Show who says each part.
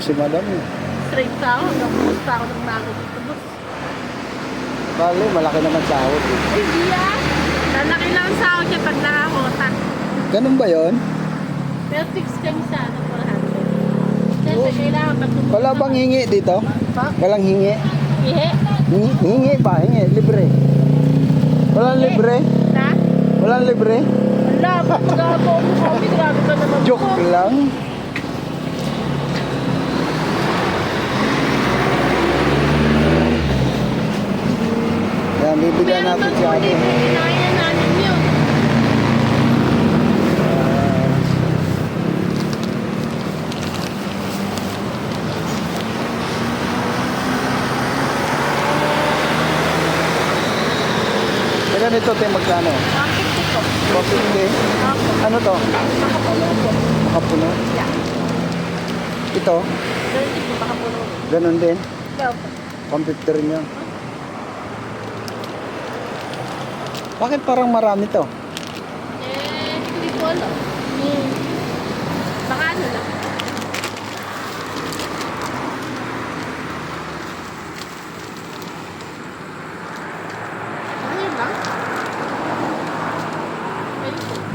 Speaker 1: si madam eh.
Speaker 2: Straight sa ako, nag-post pa ako ng bago dito, boss.
Speaker 1: Bale, malaki naman sahod eh.
Speaker 2: Hindi ah. Lalaki lang sa ako siya pag nakakota.
Speaker 1: Ganun ba yon?
Speaker 2: Pero fix kami sa ano, 400. Siyempre, kailangan pag
Speaker 1: Wala bang hingi dito?
Speaker 2: Pa?
Speaker 1: Walang hingi?
Speaker 2: Ihe?
Speaker 1: Hingi, hingi ba? Hingi, libre. Walang libre?
Speaker 2: Na?
Speaker 1: Walang libre?
Speaker 2: Wala, pag mag-abo ako grabe ka naman
Speaker 1: Joke lang. Yan, bibigyan
Speaker 2: Meron
Speaker 1: natin
Speaker 2: doon
Speaker 1: si
Speaker 2: po
Speaker 1: ate.
Speaker 2: dito, kinain na namin yun.
Speaker 1: Kaya nito tayo magkano?
Speaker 2: Bakit ito?
Speaker 1: 450?
Speaker 2: Ako,
Speaker 1: Ano to?
Speaker 2: makapuno po.
Speaker 1: Makapuno?
Speaker 2: Yeah.
Speaker 1: Ito?
Speaker 2: Ganun din po, makapuno.
Speaker 1: Ganun din?
Speaker 2: Ikaw,
Speaker 1: Computer niya. Bakit parang marami to?
Speaker 2: eh, hindi ko alam.